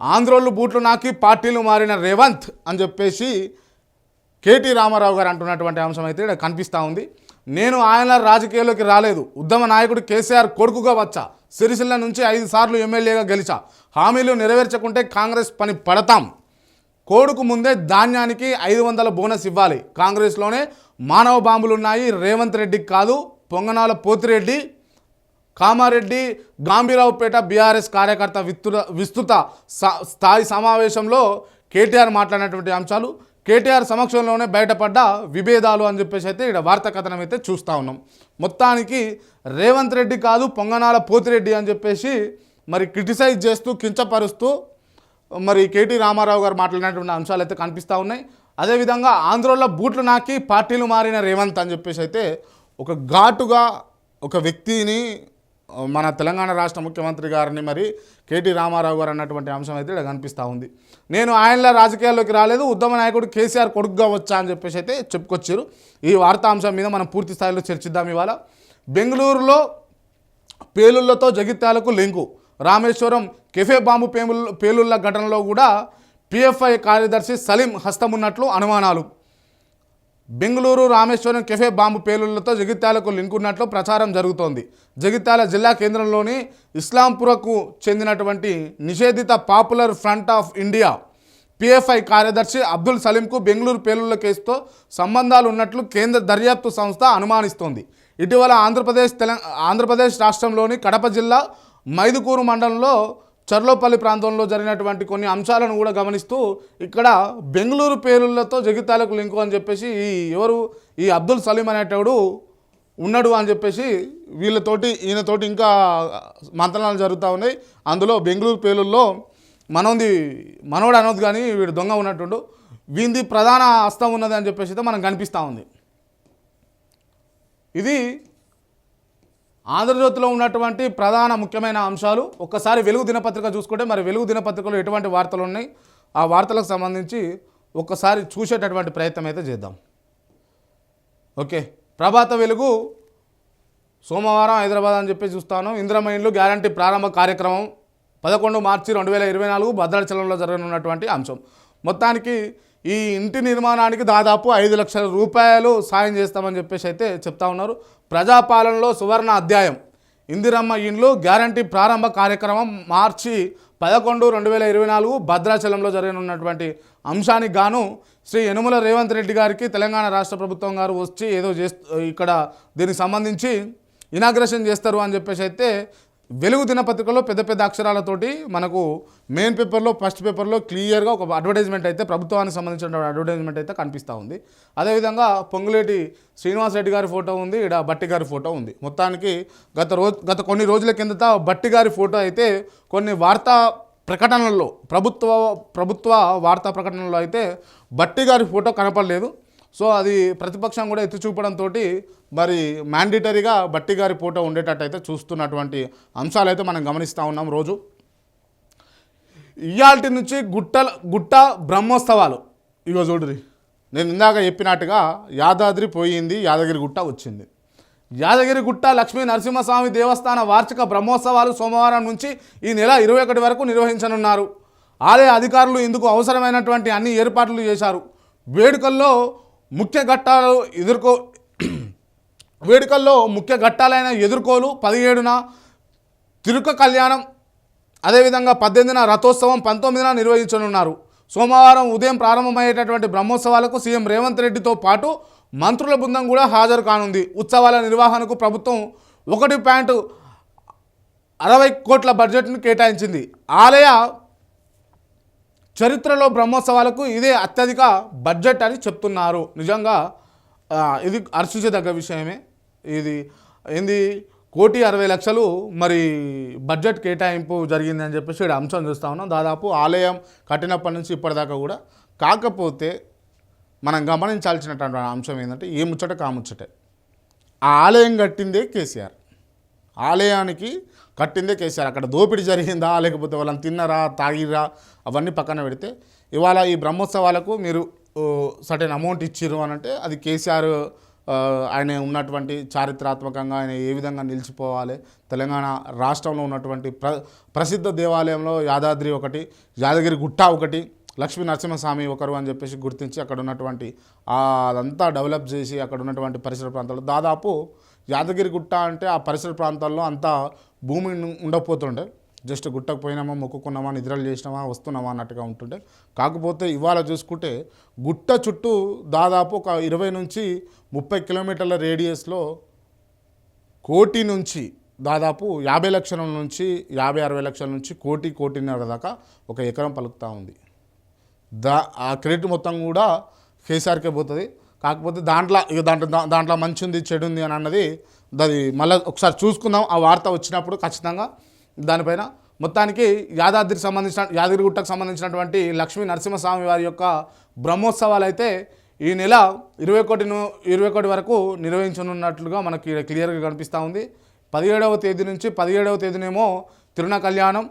ఆంధ్రోళ్ళు బూట్లు నాకి పార్టీలు మారిన రేవంత్ అని చెప్పేసి కేటీ రామారావు గారు అంటున్నటువంటి అంశం అయితే ఇక్కడ కనిపిస్తూ ఉంది. నేను ఆయన రాజకీయాల్లోకి రాలేదు. ఉద్దమ నాయకుడు కేసీఆర్ కొడుకుగా వచ్చా. సిరిసిల్ల నుంచి ఐదు సార్లు ఎమ్మెల్యేగా గెలిచా. హామీలు నెరవేర్చకుంటే కాంగ్రెస్ పని పడతాం. కోడుకు ముందే ధాన్యానికి ఐదు వందల బోనస్ ఇవ్వాలి. కాంగ్రెస్లోనే మానవ బాంబులు ఉన్నాయి రేవంత్ రెడ్డికి కాదు పొంగనాల పోతిరెడ్డి కామారెడ్డి గాంభీరావుపేట బీఆర్ఎస్ కార్యకర్త విస్తృత విస్తృత స్థాయి సమావేశంలో కేటీఆర్ మాట్లాడినటువంటి అంశాలు. కేటీఆర్ సమక్షంలోనే బయటపడ్డ విభేదాలు అని చెప్పేసి అయితే ఇక్కడ వార్త కథనం అయితే చూస్తూ ఉన్నాం. మొత్తానికి రేవంత్ రెడ్డి కాదు పొంగనాల పోతిరెడ్డి అని చెప్పేసి మరి క్రిటిసైజ్ చేస్తూ కించపరుస్తూ మరి కేటీ రామారావు గారు మాట్లాడినటువంటి అంశాలు అయితే కనిపిస్తూ ఉన్నాయి. అదేవిధంగా ఆంధ్రలో బూట్లు నాకి పార్టీలు మారిన రేవంత్ అని చెప్పేసి అయితే ఒక ఘాటుగా ఒక వ్యక్తిని మన తెలంగాణ రాష్ట్ర ముఖ్యమంత్రి గారిని మరి కేటీ రామారావు గారు అన్నటువంటి అంశం అయితే ఇక్కడ కనిపిస్తూ ఉంది. నేను ఆయనలా రాజకీయాల్లోకి రాలేదు ఉద్దమ నాయకుడు కేసీఆర్ కొడుకుగా వచ్చా అని చెప్పేసి అయితే చెప్పుకొచ్చారు. ఈ వార్తా అంశం మీద మనం పూర్తి స్థాయిలో చర్చిద్దాం ఇవాళ. బెంగళూరులో పేలుళ్ళతో జగిత్యాలకు లింకు. రామేశ్వరం కెఫే బాంబు పేముల్ పేలుళ్ళ ఘటనలో కూడా పిఎఫ్ఐ కార్యదర్శి సలీం హస్తమున్నట్లు అనుమానాలు. బెంగళూరు రామేశ్వరం కెఫే బాంబు పేలుళ్ళతో జగిత్యాలకు లింక్ ఉన్నట్లు ప్రచారం జరుగుతోంది. జగిత్యాల జిల్లా కేంద్రంలోని ఇస్లాంపురకు చెందినటువంటి నిషేధిత popular front of India PFI కార్యదర్శి అబ్దుల్ సలీంకు బెంగళూరు పేలుళ్ళ కేసుతో సంబంధాలు ఉన్నట్లు కేంద్ర దర్యాప్తు సంస్థ అనుమానిస్తోంది. ఇటీవల ఆంధ్రప్రదేశ్ తెలంగా ఆంధ్రప్రదేశ్ రాష్ట్రంలోని కడప జిల్లా మైదుకూరు మండలంలో చర్లోపల్లి ప్రాంతంలో జరిగినటువంటి కొన్ని అంశాలను కూడా గమనిస్తూ ఇక్కడ బెంగళూరు పేరులతో జగిత్యాలకు లింకు అని చెప్పేసి ఈ ఎవరు? ఈ అబ్దుల్ సలీం అనేటోడు ఉన్నాడు అని చెప్పేసి వీళ్ళతోటి ఈయనతోటి ఇంకా మంత్రాలు జరుగుతూ ఉన్నాయి. అందులో బెంగళూరు పేలుల్లో మనోంది మనోడు అనొద్దు కానీ వీడు దొంగ ఉన్నట్టుండు. వీంది ప్రధాన హస్తం ఉన్నది అని చెప్పేసి అయితే మనకు కనిపిస్తూ ఉంది. ఇది ఆంధ్రజ్యోతిలో ఉన్నటువంటి ప్రధాన ముఖ్యమైన అంశాలు ఒక్కసారి వెలుగు దినపత్రిక చూసుకుంటే మరి వెలుగు దినపత్రికలో ఎటువంటి వార్తలు ఉన్నాయి? ఆ వార్తలకు సంబంధించి ఒక్కసారి చూసేటటువంటి ప్రయత్నం అయితే చేద్దాం. ఓకే. ప్రభాత వెలుగు సోమవారం హైదరాబాద్ అని చెప్పి చూస్తాను. ఇంద్రమయంలో గ్యారంటీ ప్రారంభ కార్యక్రమం పదకొండు మార్చి రెండు వేల ఇరవై నాలుగు భద్రాచలంలో జరగనున్నటువంటి అంశం. మొత్తానికి ఈ ఇంటి నిర్మాణానికి దాదాపు ఐదు లక్షల రూపాయలు సాయం చేస్తామని చెప్పేసి అయితే చెప్తా ఉన్నారు. ప్రజాపాలనలో సువర్ణ అధ్యాయం. ఇందిరమ్మ ఇండ్లు గ్యారంటీ ప్రారంభ కార్యక్రమం మార్చి పదకొండు రెండు వేల ఇరవై నాలుగు భద్రాచలంలో జరగనున్నటువంటి అంశానికి గాను శ్రీ యనుమల రేవంత్ రెడ్డి గారికి తెలంగాణ రాష్ట్ర ప్రభుత్వం గారు వచ్చి ఏదో చేస్తూ ఇక్కడ దీనికి సంబంధించి ఇనాగ్రేషన్ చేస్తారు అని చెప్పేసి అయితే వెలుగు దినపత్రికలో పెద్ద పెద్ద అక్షరాలతోటి మనకు మెయిన్ పేపర్లో ఫస్ట్ పేపర్లో క్లియర్గా ఒక అడ్వర్టైజ్మెంట్ అయితే ప్రభుత్వానికి సంబంధించిన అడ్వర్టైజ్మెంట్ అయితే కనిపిస్తూ ఉంది. అదేవిధంగా పొంగులేటి శ్రీనివాస్ రెడ్డి గారి ఫోటో ఉంది ఇక్కడ బట్టి గారి ఫోటో ఉంది. మొత్తానికి గత రోజు గత కొన్ని రోజుల కిందట బట్టి గారి ఫోటో అయితే కొన్ని వార్తా ప్రకటనల్లో ప్రభుత్వ ప్రభుత్వ వార్తా ప్రకటనలో అయితే బట్టి గారి ఫోటో కనపడలేదు. సో అది ప్రతిపక్షం కూడా ఎత్తి చూపడంతో మరి మ్యాండేటరీగా బట్టి గారి ఫోటో ఉండేటట్టు అయితే చూస్తున్నటువంటి అంశాలు అయితే మనం గమనిస్తూ ఉన్నాం రోజు. ఇయాల్టి నుంచి గుట్టల గుట్ట బ్రహ్మోత్సవాలు. ఇగో చూడురి నేను ఇందాక చెప్పినట్టుగా యాదాద్రి పోయింది యాదగిరి గుట్ట వచ్చింది. యాదగిరి గుట్ట లక్ష్మీ నరసింహస్వామి దేవస్థాన వార్షిక బ్రహ్మోత్సవాలు సోమవారం నుంచి ఈ నెల ఇరవై ఒకటి వరకు నిర్వహించనున్నారు. ఆలయ అధికారులు ఇందుకు అవసరమైనటువంటి అన్ని ఏర్పాట్లు చేశారు. వేడుకల్లో ముఖ్య ఘట్టాలు ఎదుర్కో వేడుకల్లో ముఖ్య ఘట్టాలైన ఎదుర్కోలు పదిహేడున తిరుక కళ్యాణం అదేవిధంగా పద్దెనిమిదిన రథోత్సవం పంతొమ్మిదిన నిర్వహించనున్నారు. సోమవారం ఉదయం ప్రారంభమయ్యేటటువంటి బ్రహ్మోత్సవాలకు సీఎం రేవంత్ రెడ్డితో పాటు మంత్రుల బృందం కూడా హాజరు కానుంది. ఉత్సవాల నిర్వహణకు ప్రభుత్వం ఒకటి పాయింట్ అరవై కోట్ల బడ్జెట్ను కేటాయించింది. ఆలయ చరిత్రలో బ్రహ్మోత్సవాలకు ఇదే అత్యధిక బడ్జెట్ అని చెప్తున్నారు. నిజంగా ఇది హర్షించదగ్గ విషయమే. ఇది ఏంది? కోటి అరవై లక్షలు మరి బడ్జెట్ కేటాయింపు జరిగింది అని చెప్పేసి ఇక్కడ అంశం చూస్తా ఉన్నాం. దాదాపు ఆలయం కట్టినప్పటి నుంచి ఇప్పటిదాకా కూడా. కాకపోతే మనం గమనించాల్సినటువంటి అంశం ఏంటంటే ఏ ముచ్చట కాముచ్చటే ఆ ఆలయం కట్టిందే కేసీఆర్. ఆలయానికి కట్టిందే కేసీఆర్. అక్కడ దోపిడీ జరిగిందా లేకపోతే వాళ్ళని తిన్నరా తాగిరా అవన్నీ పక్కన పెడితే ఇవాళ ఈ బ్రహ్మోత్సవాలకు మీరు సటన్ అమౌంట్ ఇచ్చిర్రు అని అంటే అది కేసీఆర్ ఆయన ఉన్నటువంటి చారిత్రాత్మకంగా ఆయన ఏ విధంగా నిలిచిపోవాలి. తెలంగాణ రాష్ట్రంలో ఉన్నటువంటి ప్ర ప్రసిద్ధ దేవాలయంలో యాదాద్రి ఒకటి యాదగిరి గుట్ట ఒకటి లక్ష్మీ నరసింహస్వామి ఒకరు అని చెప్పేసి గుర్తించి అక్కడ ఉన్నటువంటి అదంతా డెవలప్ చేసి అక్కడ ఉన్నటువంటి పరిసర ప్రాంతాలు దాదాపు యాదగిరి గుట్ట అంటే ఆ పరిసర ప్రాంతాల్లో అంతా భూమి ఉండకపోతుండే. జస్ట్ గుట్టకు పోయినామా మొక్కుకున్నామా నిద్రలు చేసినామా వస్తున్నామా అన్నట్టుగా ఉంటుండే. కాకపోతే ఇవాళ చూసుకుంటే గుట్ట చుట్టూ దాదాపు ఒక ఇరవై నుంచి ముప్పై కిలోమీటర్ల రేడియస్లో కోటి నుంచి దాదాపు యాభై లక్షల నుంచి యాభై అరవై లక్షల నుంచి కోటి కోటిన్నర దాకా ఒక ఎకరం పలుకుతూ ఉంది. దా ఆ క్రెడిట్ మొత్తం కూడా కేసీఆర్కే పోతుంది. కాకపోతే దాంట్లో ఇక దాంట్లో దాంట్లో మంచి ఉంది చెడు ఉంది అని అన్నది అది మళ్ళీ ఒకసారి చూసుకుందాం. ఆ వార్త వచ్చినప్పుడు ఖచ్చితంగా దానిపైన మొత్తానికి యాదాద్రికి సంబంధించిన యాదగిరిగుట్టకు సంబంధించినటువంటి లక్ష్మీ నరసింహస్వామి వారి యొక్క బ్రహ్మోత్సవాలు అయితే ఈ నెల ఇరవై ఒకటి ఇరవై ఒకటి వరకు నిర్వహించనున్నట్లుగా మనకి క్లియర్గా కనిపిస్తూ ఉంది. పదిహేడవ తేదీ నుంచి పదిహేడవ తేదీనేమో తిరుణ కళ్యాణం